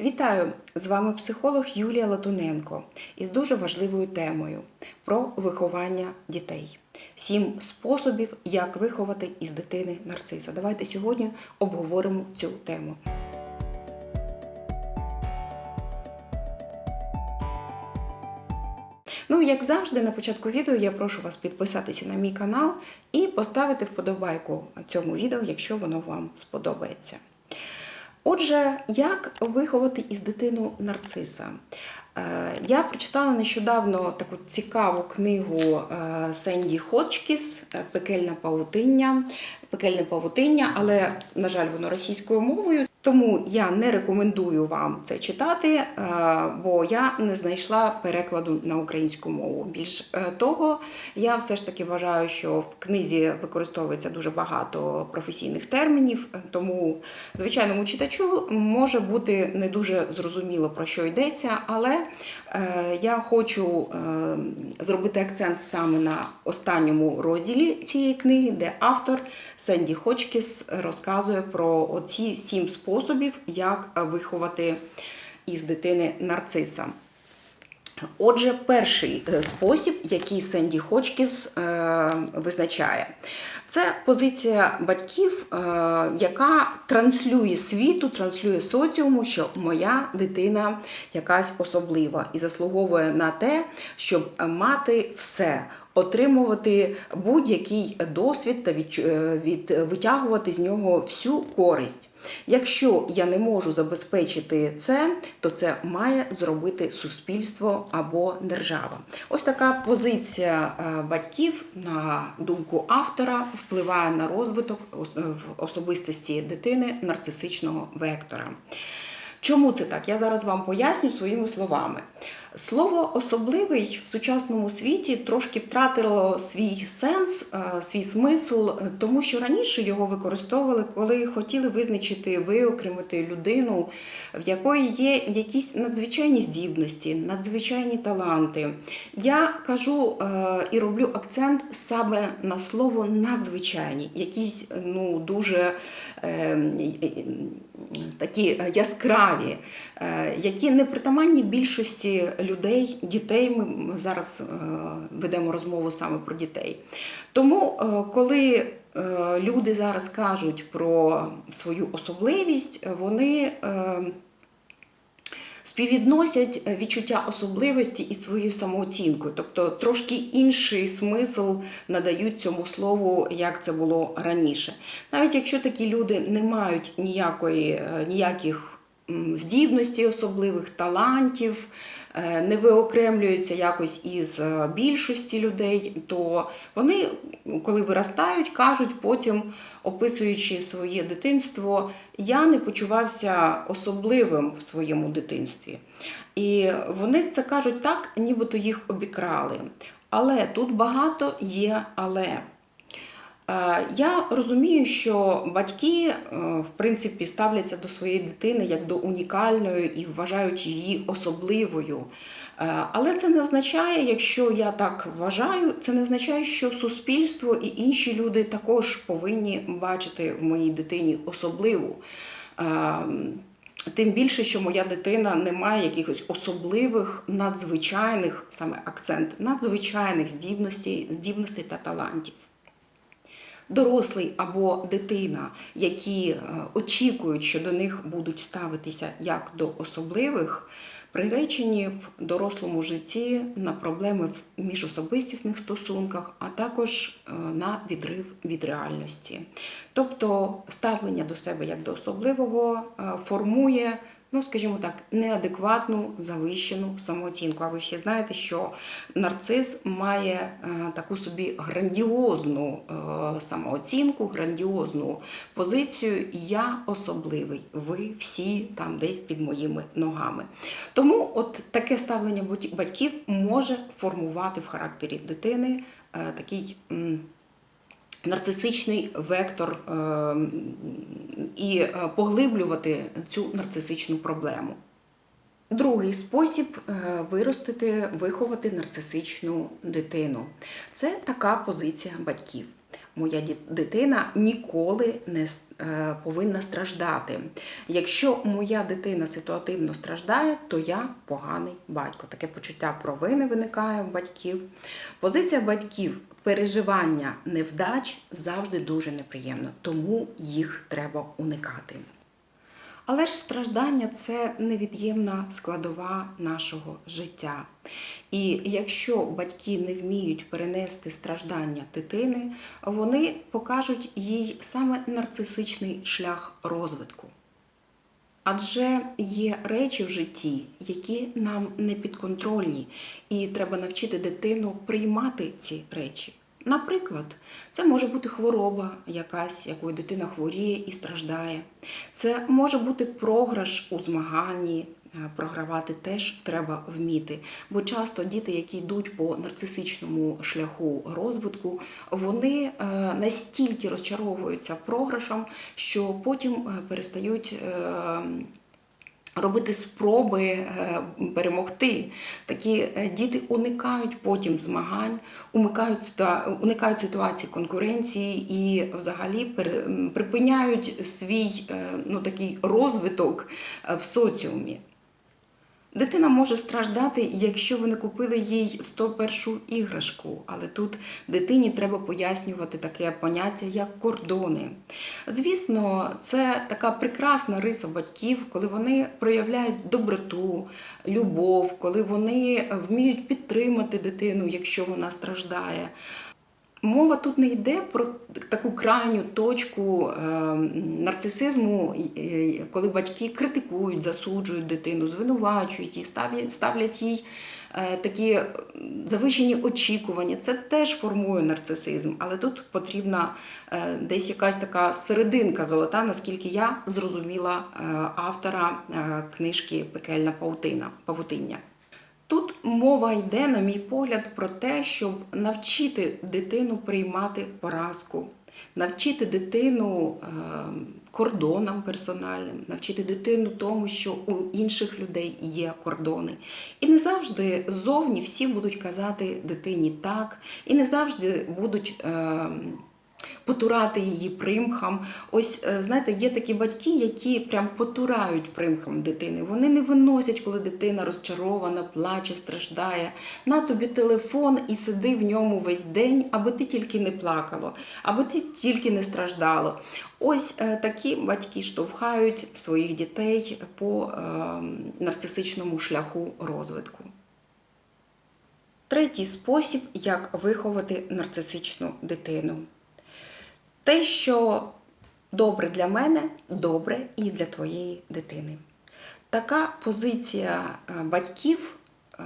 Вітаю! З вами психолог Юлія Латуненко із дуже важливою темою про виховання дітей. Сім способів, як виховати із дитини нарциса. Давайте сьогодні обговоримо цю тему. Ну, як завжди, на початку відео я прошу вас підписатися на мій канал і поставити вподобайку цьому відео, якщо воно вам сподобається. Отже, як виховати із дитину нарциса? Е, Я прочитала нещодавно таку цікаву книгу е, Сенді Ходжкіс Пекельна павутиння. Пекельне павутиння, але, на жаль, воно російською мовою. Тому я не рекомендую вам це читати, е, бо я не знайшла перекладу на українську мову. Більш е, того, я все ж таки вважаю, що в книзі використовується дуже багато професійних термінів, тому звичайному читачу може бути не дуже зрозуміло про що йдеться, але я хочу е, зробити акцент саме на останньому розділі цієї книги, де автор Сенді Хочкіс розказує про оці сім способів, як виховати із дитини нарциса. Отже, перший е, спосіб, який Сенді Хочкіс е, визначає, це позиція батьків, е, яка транслює світу, транслює соціуму, що моя дитина якась особлива і заслуговує на те, щоб мати все. Отримувати будь-який досвід та від, е, від, витягувати з нього всю користь. Якщо я не можу забезпечити це, то це має зробити суспільство або держава. Ось така позиція е, батьків, на думку автора, впливає на розвиток в особистості дитини нарцисичного вектора. Чому це так? Я зараз вам поясню своїми словами. Слово особливий в сучасному світі трошки втратило свій сенс, е, свій смисл, е, тому що раніше його використовували, коли хотіли визначити, виокремити людину, в якої є якісь надзвичайні здібності, надзвичайні таланти. Я кажу е, і роблю акцент саме на слово надзвичайні, якісь ну дуже е, такі яскраві, які не притаманні більшості людей, дітей. Ми зараз е, ведемо розмову саме про дітей. Тому, е, коли е, люди зараз кажуть про свою особливість, вони співвідносять відчуття особливості із своєю самооцінкою, тобто трошки інший смисл надають цьому слову, як це було раніше. Навіть якщо такі люди не мають ніякої, ніяких м, здібностей особливих, талантів, не виокремлюються якось із е, більшості людей, то вони, коли виростають, кажуть потім, описуючи своє дитинство, я не почувався особливим в своєму дитинстві. І вони це кажуть так, нібито їх обікрали. Але тут багато є але. Е, Я розумію, що батьки, е, в принципі, ставляться до своєї дитини як до унікальної і вважають її особливою. Е, Але це не означає, якщо я так вважаю, це не означає, що суспільство і інші люди також повинні бачити в моїй дитині особливу. Тим більше, що моя дитина не має якихось особливих, надзвичайних, саме акцент, надзвичайних здібностей, здібностей та талантів дорослий або дитина, які е, очікують, що до них будуть ставитися як до особливих, приречені в дорослому житті на проблеми в міжособистісних стосунках, а також е, на відрив від реальності. Тобто ставлення до себе як до особливого е, формує ну, скажімо так, неадекватну завищену самооцінку. А ви всі знаєте, що нарцис має е, таку собі грандіозну е, самооцінку, грандіозну позицію. Я особливий, ви всі там десь під моїми ногами. Тому от таке ставлення батьків може формувати в характері дитини е, такий. Нарцисичний вектор е, і е, поглиблювати цю нарцисичну проблему. Другий спосіб е, виростити, виховати нарцисичну дитину. Це така позиція батьків. моя дитина ніколи не повинна страждати. Якщо моя дитина ситуативно страждає, то я поганий батько. Таке почуття провини виникає у батьків. Позиція батьків переживання невдач завжди дуже неприємна, тому їх треба уникати. Але ж страждання це невід'ємна складова нашого життя. І якщо батьки не вміють перенести страждання дитини, вони покажуть їй саме нарцисичний шлях розвитку. Адже є речі в житті, які нам не підконтрольні, і треба навчити дитину приймати ці речі. Наприклад, це може бути хвороба якась, якою дитина хворіє і страждає. Це може бути програш у змаганні. Е, Програвати теж треба вміти, бо часто діти, які йдуть по нарцисичному шляху розвитку, вони е, настільки розчаровуються програшем, що потім е, перестають робити спроби перемогти. Такі діти уникають потім змагань, уникають ситуації конкуренції і взагалі припиняють свій ну, такий розвиток в соціумі. Дитина може страждати, якщо ви не купили їй 101 іграшку, але тут дитині треба пояснювати таке поняття, як кордони. Звісно, це така прекрасна риса батьків, коли вони проявляють доброту, любов, коли вони вміють підтримати дитину, якщо вона страждає. Мова тут не йде про таку крайню точку е, нарцисизму, коли батьки критикують, засуджують дитину, звинувачують її, ставлять, їй е, такі завищені очікування. Це теж формує нарцисизм, але тут потрібна е, десь якась така серединка золота, наскільки я зрозуміла автора книжки Пекельна паутина павутиння. Тут мова йде, на мій погляд, про те, щоб навчити дитину приймати поразку, навчити дитину е, кордонам персональним, навчити дитину тому, що у інших людей є кордони. І не завжди ззовні всі будуть казати дитині так, і не завжди будуть. Потурати її примхам. Ось е, знаєте, є такі батьки, які прям потурають примхам дитини. Вони не виносять, коли дитина розчарована, плаче, страждає. На тобі телефон і сиди в ньому весь день, аби ти тільки не плакало, аби ти тільки не страждало. Ось е, такі батьки штовхають своїх дітей по е, нарцисичному шляху розвитку. Третій спосіб, як виховати нарцисичну дитину. Те, що добре для мене, добре і для твоєї дитини. Така позиція е, батьків е,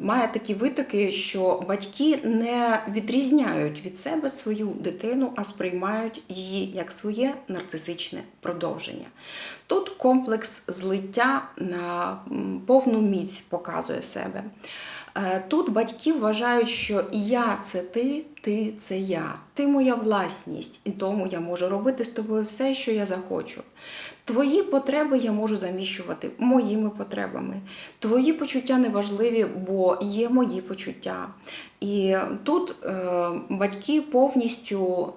має такі витоки, що батьки не відрізняють від себе свою дитину, а сприймають її як своє нарцисичне продовження. Тут комплекс злиття на повну міць показує себе. Е, Тут батьки вважають, що я це ти, ти це я, ти моя власність, і тому я можу робити з тобою все, що я захочу. Твої потреби я можу заміщувати моїми потребами. Твої почуття не важливі, бо є мої почуття. І тут е, батьки повністю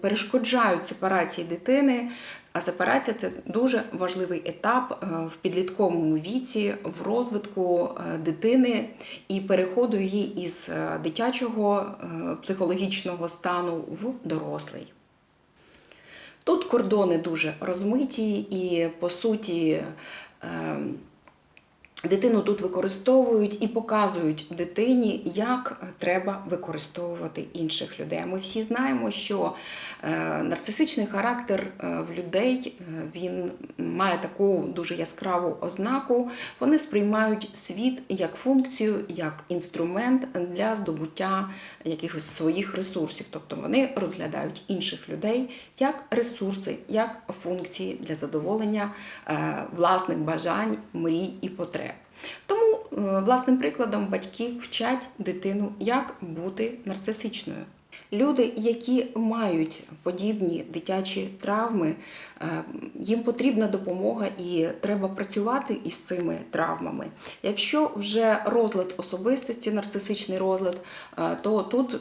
перешкоджають сепарації дитини. А сепарація це дуже важливий етап е, в підлітковому віці, в розвитку е, дитини і переходу її із е, дитячого психологічного стану в дорослий. Тут кордони дуже розмиті, і по суті е, дитину тут використовують і показують дитині, як треба використовувати інших людей. Ми всі знаємо, що е, нарцисичний характер е, в людей е, він має таку дуже яскраву ознаку. Вони сприймають світ як функцію, як інструмент для здобуття якихось своїх ресурсів. Тобто вони розглядають інших людей як ресурси, як функції для задоволення е, власних бажань, мрій і потреб. Тому е, власним прикладом батьки вчать дитину, як бути нарцисичною. Люди, які мають подібні дитячі травми, е, їм потрібна допомога і треба працювати із цими травмами. Якщо вже розлад особистості, нарцисичний розлад, е, то тут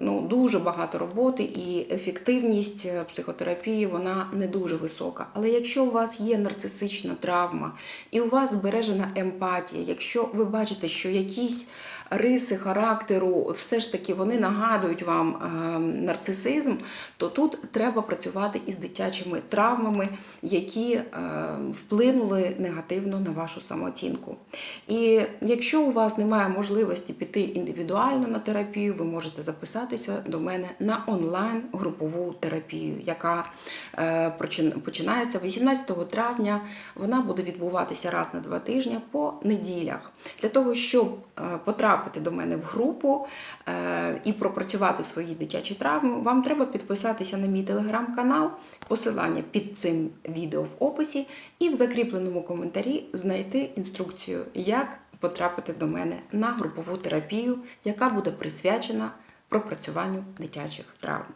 ну, дуже багато роботи і ефективність е, психотерапії вона не дуже висока. Але якщо у вас є нарцисична травма і у вас збережена емпатія, якщо ви бачите, що якісь риси характеру все ж таки вони нагадують вам нарцисизм, то тут треба працювати із дитячими травмами, які е, вплинули негативно на вашу самооцінку. І якщо у вас немає можливості піти індивідуально на терапію, ви можете записатися до мене на онлайн групову терапію, яка е, починається 18 травня. Вона буде відбуватися раз на два тижні по неділях. Для того, щоб е, потрапити до мене в групу е, і пропрацювати свої дитячі травми, вам треба підписатися на мій телеграм-канал, посилання під цим відео в описі, і в закріпленому коментарі знайти інструкцію, як потрапити до мене на групову терапію, яка буде присвячена пропрацюванню дитячих травм.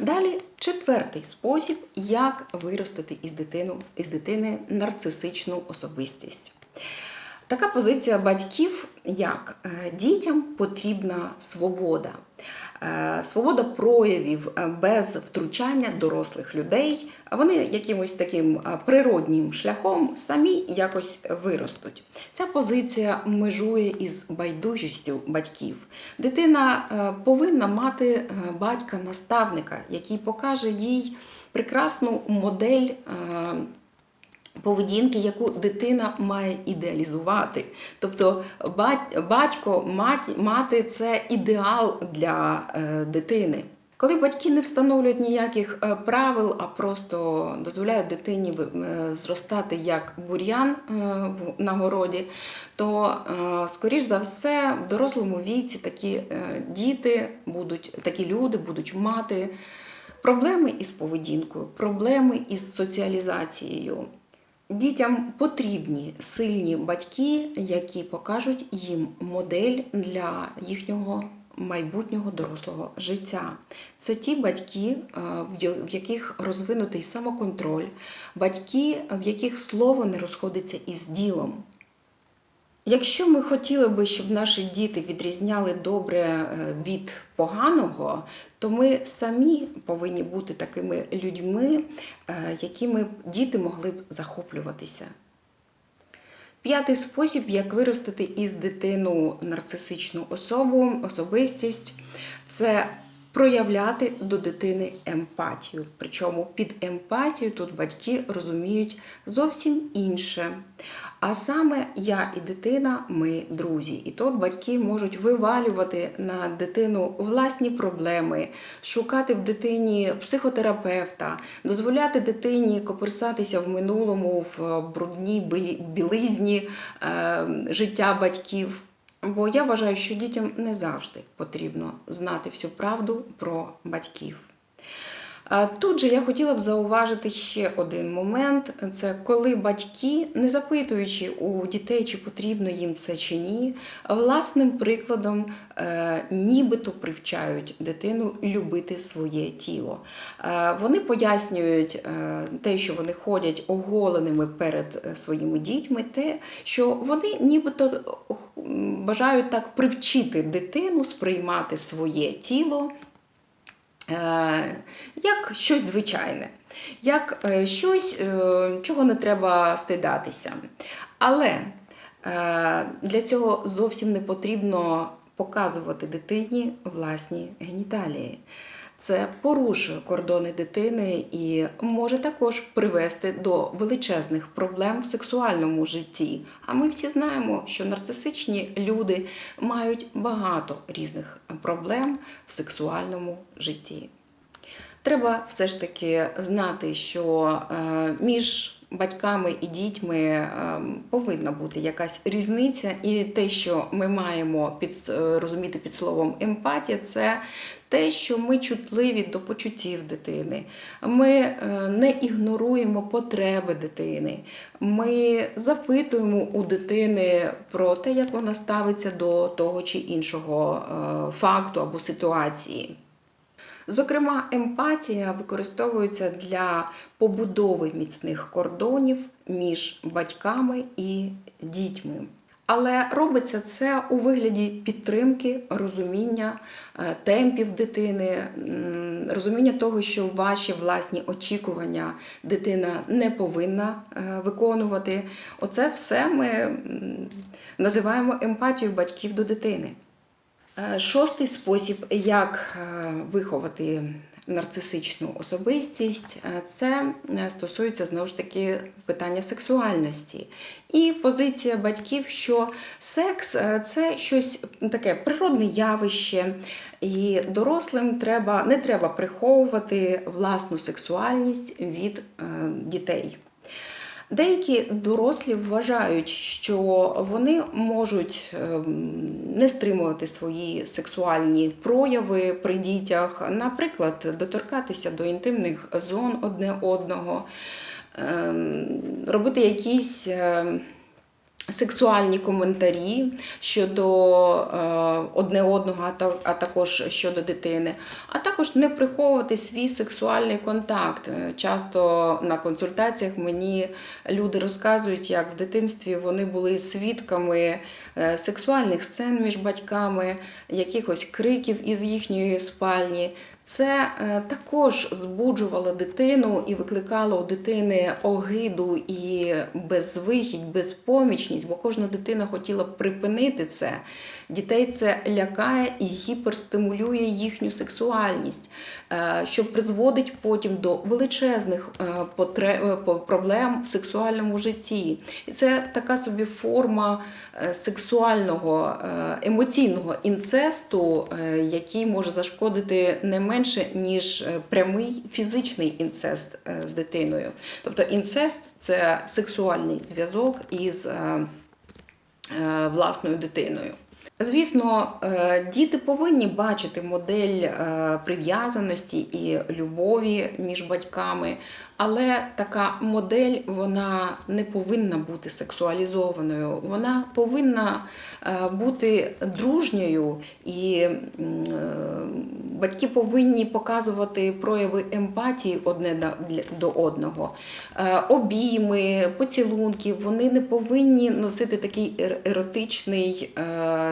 Далі четвертий спосіб, як виростити із, дитину, із дитини нарцисичну особистість. Така позиція батьків, як е, дітям потрібна свобода. Е, Свобода проявів е, без втручання дорослих людей. Вони якимось таким природнім шляхом самі якось виростуть. Ця позиція межує із байдужістю батьків. Дитина повинна мати батька-наставника, який покаже їй прекрасну модель. Поведінки, яку дитина має ідеалізувати. Тобто батько, мать, мати це ідеал для е, дитини. Коли батьки не встановлюють ніяких е, правил, а просто дозволяють дитині е, зростати як бур'ян на городі, то, скоріш за все, в дорослому віці такі діти будуть, такі люди будуть мати проблеми із поведінкою, проблеми із соціалізацією. Дітям потрібні сильні батьки, які покажуть їм модель для їхнього майбутнього дорослого життя. Це ті батьки, е, в яких розвинутий самоконтроль, батьки, в яких слово не розходиться із ділом. Якщо ми хотіли би, щоб наші діти відрізняли добре е, від поганого, то ми самі повинні бути такими людьми, е, якими діти могли б захоплюватися. П'ятий спосіб, як виростити із дитину нарцисичну особу, особистість, це проявляти до дитини емпатію. Причому під емпатію тут батьки розуміють зовсім інше. А саме я і дитина, ми друзі. І тут батьки можуть вивалювати на дитину власні проблеми, шукати в дитині психотерапевта, дозволяти дитині коперсатися в минулому, в брудній білизні е, життя батьків. Бо я вважаю, що дітям не завжди потрібно знати всю правду про батьків. Тут же я хотіла б зауважити ще один момент: це коли батьки, не запитуючи у дітей, чи потрібно їм це чи ні, власним прикладом е, нібито привчають дитину любити своє тіло. Е, Вони пояснюють е, те, що вони ходять оголеними перед своїми дітьми, те, що вони нібито бажають так привчити дитину сприймати своє тіло як щось звичайне, як е, щось, е, чого не треба стидатися. Але е, для цього зовсім не потрібно показувати дитині власні геніталії. Це порушує кордони дитини і може також привести до величезних проблем в сексуальному житті. А ми всі знаємо, що нарцисичні люди мають багато різних проблем в сексуальному житті. Треба все ж таки знати, що е, між батьками і дітьми е, повинна бути якась різниця, і те, що ми маємо під, е, розуміти під словом емпатія, це те, що ми чутливі до почуттів дитини. Ми е, не ігноруємо потреби дитини. Ми запитуємо у дитини про те, як вона ставиться до того чи іншого е, факту або ситуації. Зокрема, емпатія використовується для побудови міцних кордонів між батьками і дітьми. Але робиться це у вигляді підтримки, розуміння е, темпів дитини, розуміння того, що ваші власні очікування дитина не повинна е, виконувати. Оце все ми називаємо емпатією батьків до дитини. Е, Шостий спосіб, як виховати нарцисичну особистість, це е, стосується знову ж таки питання сексуальності. І позиція батьків, що секс е, це щось таке природне явище, і дорослим треба, не треба приховувати власну сексуальність від е, дітей. Деякі дорослі вважають, що вони можуть ем, не стримувати свої сексуальні прояви при дітях, наприклад, доторкатися до інтимних зон одне одного, ем, робити якісь. Сексуальні коментарі щодо е, одне одного, а також щодо дитини, а також не приховувати свій сексуальний контакт. Е, Часто на консультаціях мені люди розказують, як в дитинстві вони були свідками е, сексуальних сцен між батьками, якихось криків із їхньої спальні. Це е, також збуджувало дитину і викликало у дитини огиду і безвихідь, безпомічність, бо кожна дитина хотіла припинити це. Дітей це лякає і гіперстимулює їхню сексуальність, е, що призводить потім до величезних е, е, проблем в сексуальному житті. І це така собі форма сексуального емоційного інцесту, який може зашкодити не менше, ніж прямий фізичний інцест з дитиною. Тобто інцест це сексуальний зв'язок із власною дитиною. Звісно, е, діти повинні бачити модель е, прив'язаності і любові між батьками, але така модель вона не повинна бути сексуалізованою. Вона повинна е, бути дружньою, і е, батьки повинні показувати прояви емпатії одне до одного. Е, Обійми, поцілунки, вони не повинні носити такий еротичний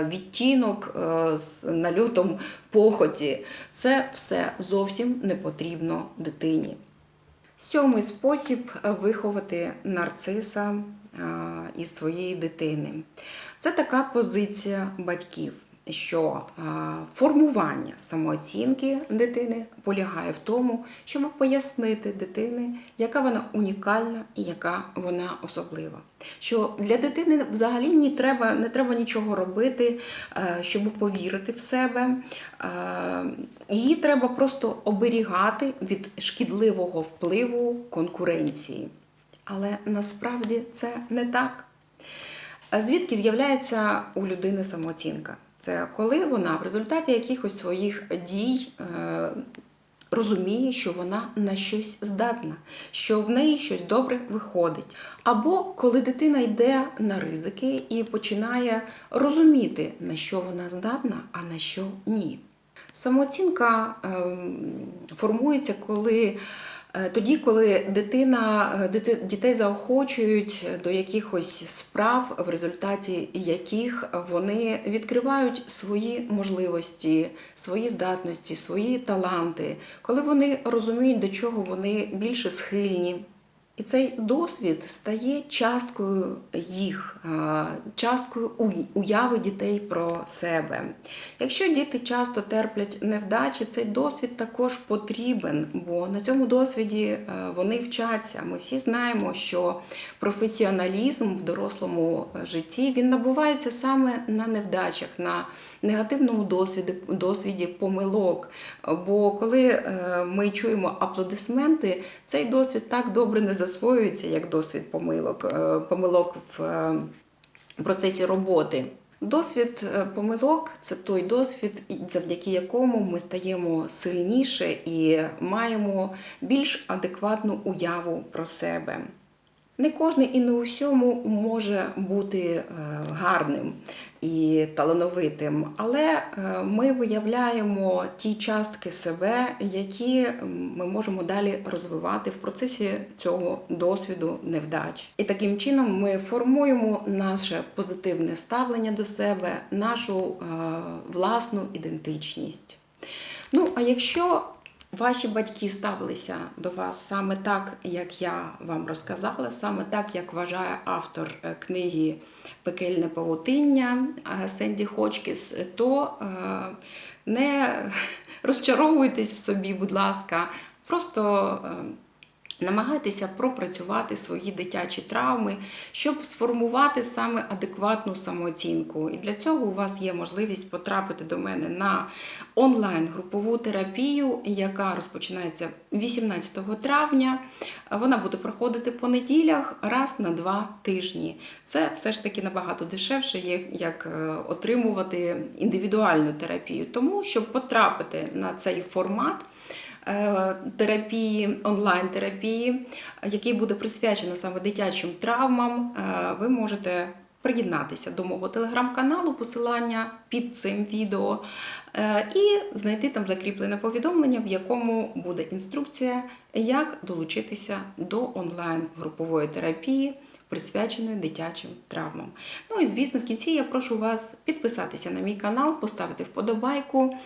відтінок з нальотом похоті. Це все зовсім не потрібно дитині. Сьомий спосіб виховати нарциса із своєї дитини. Це така позиція батьків, що формування самооцінки дитини полягає в тому, щоб пояснити дитини, яка вона унікальна і яка вона особлива. Що для дитини взагалі не треба, не треба нічого робити, е, щоб повірити в себе. Е, Її треба просто оберігати від шкідливого впливу конкуренції. Але насправді це не так. Звідки з'являється у людини самооцінка? Це коли вона в результаті якихось своїх дій е, розуміє, що вона на щось здатна, що в неї щось добре виходить. Або коли дитина йде на ризики і починає розуміти, на що вона здатна, а на що ні. Самооцінка ем, формується, коли тоді, коли дитина, е, дітей заохочують до якихось справ, в результаті яких вони відкривають свої можливості, свої здатності, свої таланти, коли вони розуміють, до чого вони більше схильні. І цей досвід стає часткою їх, часткою уяви дітей про себе. Якщо діти часто терплять невдачі, цей досвід також потрібен, бо на цьому досвіді е, вони вчаться. Ми всі знаємо, що професіоналізм в дорослому е, житті він набувається саме на невдачах, на негативному досвіді, досвіді помилок. Бо коли е, ми чуємо аплодисменти, цей досвід так добре не засвоюється, як досвід помилок, е, помилок в е, процесі роботи. Досвід е, помилок це той досвід, завдяки якому ми стаємо сильніше і маємо більш адекватну уяву про себе. Не кожен і не у всьому може бути е, гарним і талановитим, але е, ми виявляємо ті частки себе, які ми можемо далі розвивати в процесі цього досвіду невдач. І таким чином ми формуємо наше позитивне ставлення до себе, нашу е, власну ідентичність. Ну, а якщо ваші батьки ставилися до вас саме так, як я вам розказала, саме так, як вважає автор е, книги Пекельне павутиння е, Сенді Хочкіс, то е, не розчаровуйтесь в собі, будь ласка, просто. Намагайтеся пропрацювати свої дитячі травми, щоб сформувати саме адекватну самооцінку. І для цього у вас є можливість потрапити до мене на онлайн-групову терапію, яка розпочинається 18 травня. Вона буде проходити по неділях раз на два тижні. Це все ж таки набагато дешевше, як е, отримувати індивідуальну терапію. Тому, щоб потрапити на цей формат терапії, онлайн-терапії, який буде присвячено саме дитячим травмам, е, ви можете приєднатися до мого телеграм-каналу, посилання під цим відео, е, і знайти там закріплене повідомлення, в якому буде інструкція, як долучитися до онлайн-групової терапії, присвяченої дитячим травмам. Ну і звісно, в кінці я прошу вас підписатися на мій канал, поставити вподобайку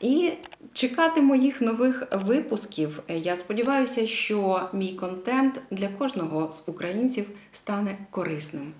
і чекати моїх нових випусків. Я сподіваюся, що мій контент для кожного з українців стане корисним.